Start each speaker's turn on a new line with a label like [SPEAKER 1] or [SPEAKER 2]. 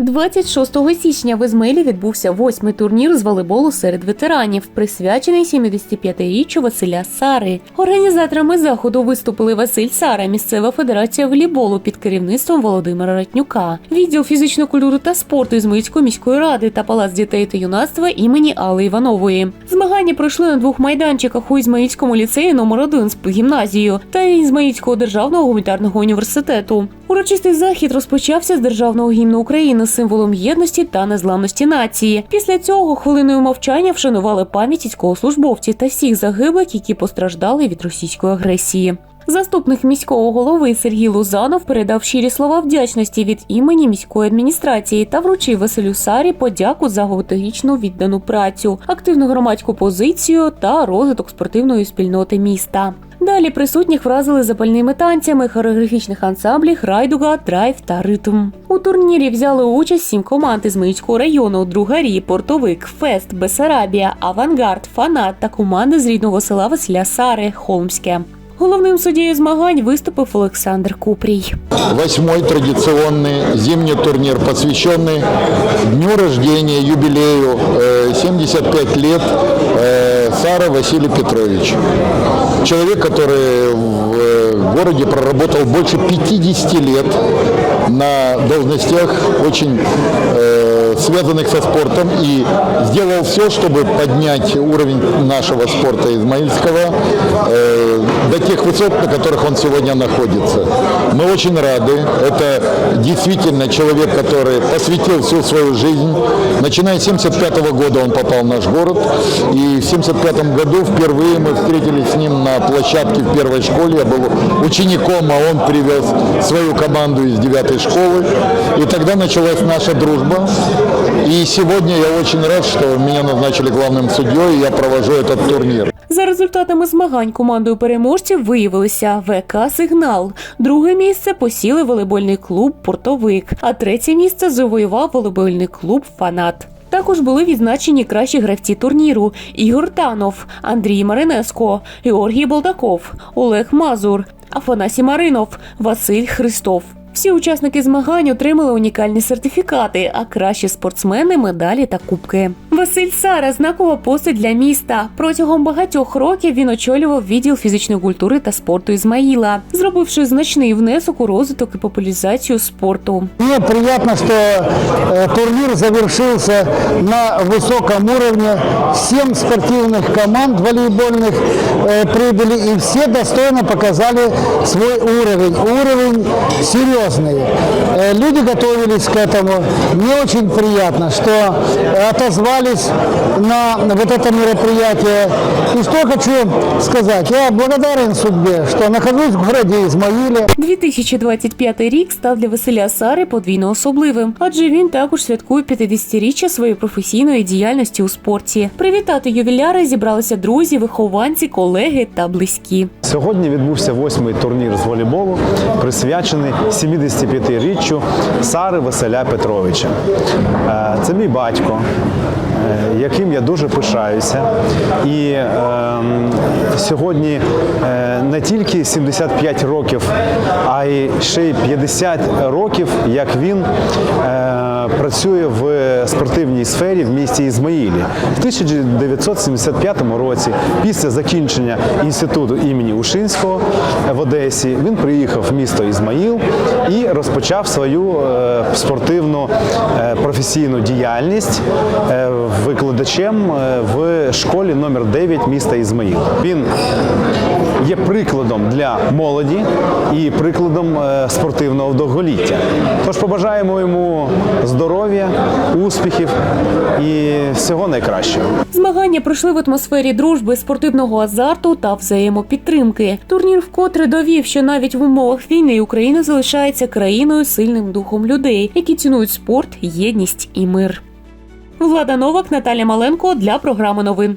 [SPEAKER 1] 26 січня в Ізмаїлі відбувся восьмий турнір з волейболу серед ветеранів, присвячений 75-річчю Василя Сари. Організаторами заходу виступили Василь Сара, місцева федерація волейболу під керівництвом Володимира Ратнюка, відділ фізичної культури та спорту Ізмаїльської міської ради та палац дітей та юнацтва імені Алли Іванової. Змагання пройшли на двох майданчиках у Ізмаїльському ліцеї номер 1 з гімназією та Ізмаїльського державного гуманітарного університету. Урочистий захід розпочався з державного гімну України символом єдності та незламності нації. Після цього хвилиною мовчання вшанували пам'ять військовослужбовців та всіх загиблих, які постраждали від російської агресії. Заступник міського голови Сергій Лузанов передав щирі слова вдячності від імені міської адміністрації та вручив Василю Сарі подяку за багаторічну віддану працю, активну громадську позицію та розвиток спортивної спільноти міста. Далі присутніх вразили запальними танцями хореографічних ансамблів Райдуга, Драйв та Ритм. У турнірі взяли участь сім команд із Миїцького району: Другарі, Портовик, Фест, Бесарабія, Авангард, Фанат та команди з рідного села Василя Сари, Холмське. Головним суддєю змагань виступив Олександр Купрій.
[SPEAKER 2] Восьмой традиционный зимний турнир, посвященный дню рождения, юбилею, э, 75 лет э, Сара Василий Петрович. Человек, который в э, городе проработал больше 50 лет на должностях очень э, связанных со спортом и сделал все, чтобы поднять уровень нашего спорта измаильского э, до тех высот, на которых он сегодня находится. Мы очень рады. Это действительно человек, который посвятил всю свою жизнь. Начиная с 1975 года он попал в наш город. И в 1975 году впервые мы встретились с ним на площадке в первой школе. Я был учеником, а он привез свою команду из девятой школы. И тогда началась наша дружба. И сегодня я очень рад, что меня назначили главным судьей, и я провожу этот турнир.
[SPEAKER 1] За результатами змагань командою переможців виявилися ВК Сигнал. Друге місце посіли волейбольний клуб Портовик, а третє місце завоював волейбольний клуб Фанат. Також були відзначені кращі гравці турніру: Ігор Танов, Андрій Маринеско, Георгій Болдаков, Олег Мазур, Афанасій Маринов, Василь Христов. Всі учасники змагань отримали унікальні сертифікати, а кращі спортсмени медалі та кубки. Василь Сара знакова постать для міста. Протягом багатьох років він очолював відділ фізичної культури та спорту Ізмаїла, зробивши значний внесок у розвиток і популяризацію спорту.
[SPEAKER 3] Мне приятно, что э, турнир завершился на высоком уровне. Семь спортивных команд волейбольных э, прибыли и все достойно показали свой уровень. Уровень серьезный. Э, люди готовились к этому. Мне очень приятно, что э, отозвались на вот это мероприятие. И что хочу сказать. Я благодарен судьбе, что нахожусь в городе Измаиле.
[SPEAKER 1] 2025 рік став для Василя Сари подвійно особливим, адже він також святкує 50-річчя своєї професійної діяльності у спорті. Привітати ювіляри зібралися друзі, вихованці, колеги та близькі.
[SPEAKER 4] Сьогодні відбувся восьмий турнір з волейболу, присвячений 75-річчю Сари Василя Петровича. Е, Це мій батько, яким я дуже пишаюся. І е, сьогодні е, не тільки 75 років, а й ще й 50 років, як він е, працює в спортивній сфері в місті Ізмаїлі. В 1975 році, після закінчення інституту імені Ушинського в Одесі, він приїхав в місто Ізмаїл і розпочав свою е, спортивну е, професійну діяльність е, викладачем е, в школі номер 9 міста Ізмаїл. Він є прикладом для молоді і прикладом е, спортивного довголіття. Тож побажаємо йому здоров'я, успіхів і всього найкращого.
[SPEAKER 1] Змагання пройшли в атмосфері дружби, спортивного азарту та взаємопідтримки. Турнір вкотре довів, що навіть в умовах війни Україна залишається країною сильним духом людей, які цінують спорт, єдність і мир. Влада Новак, Наталя Маленко для програми новин.